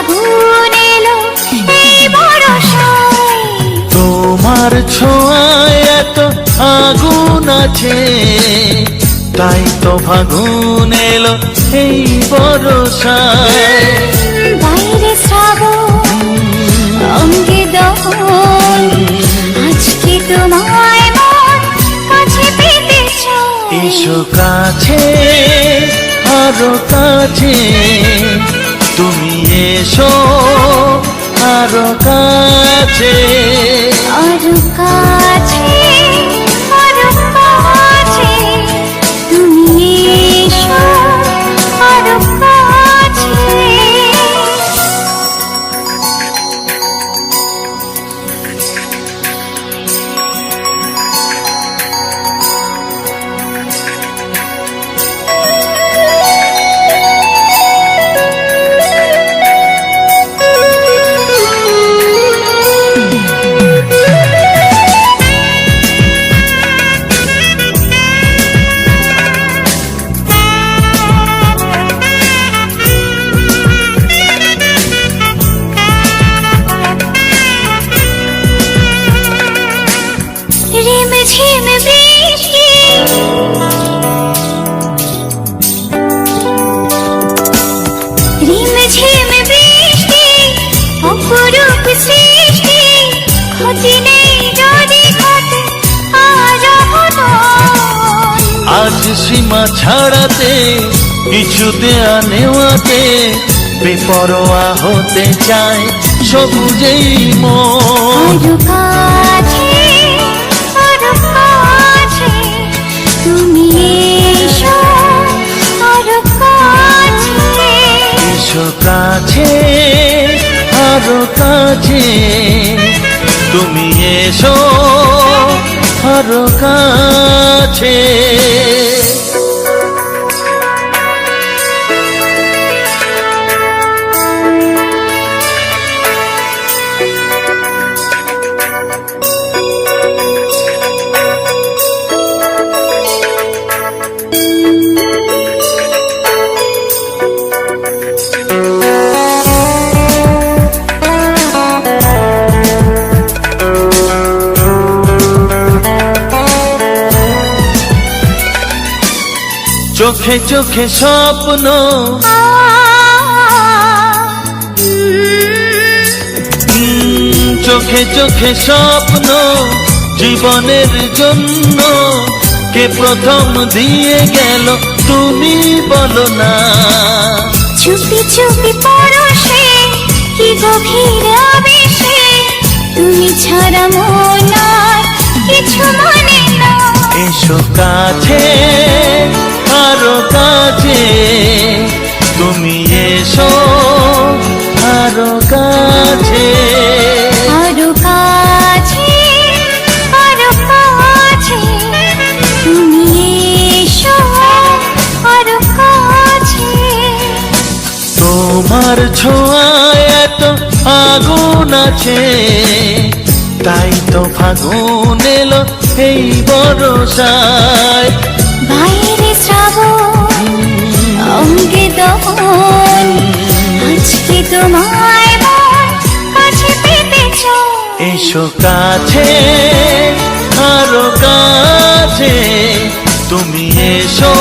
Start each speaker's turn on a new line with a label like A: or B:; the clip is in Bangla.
A: এই তোমার ছোঁয়ায় এত আগুন আছে তাই তো ফাগুন এলো এই বরষায়
B: বাইরে শ্রাবণ অঙ্গে আজকে তোমায় মন কাছে
A: এসো কাছে আরও কাছে এসো আরও কাছে।
B: আরও কাছে।
A: সীমা ছাড়াতে কিছু দেয়া নেওয়াতে বেপরোয়া হতে চায় সবুজেই মন।
B: কাছে আরও কাছে তুমি এসো আরও কাছে।
A: চোখে চোখে স্বপ্ন। চোখে চোখে স্বপ্ন জীবনের জন্য। কে প্রথম দিয়ে গেল তুমি বলো না।
B: চুপি চুপি পরশে কি গভীর আবেশে। তুমি ছাড়া মন আর কিছু মনে না।
A: এসো কাছে। তোমার ছোঁয়ায় এত আগুন আছে। তাই তো ফাগুন এলো এই বরসায়
B: বাইরে শ্রাবণ অঙ্গে দহন আজকে তোমায় কাছে পেতে
A: এসো কাছে আরও কাছে তুমি এসো।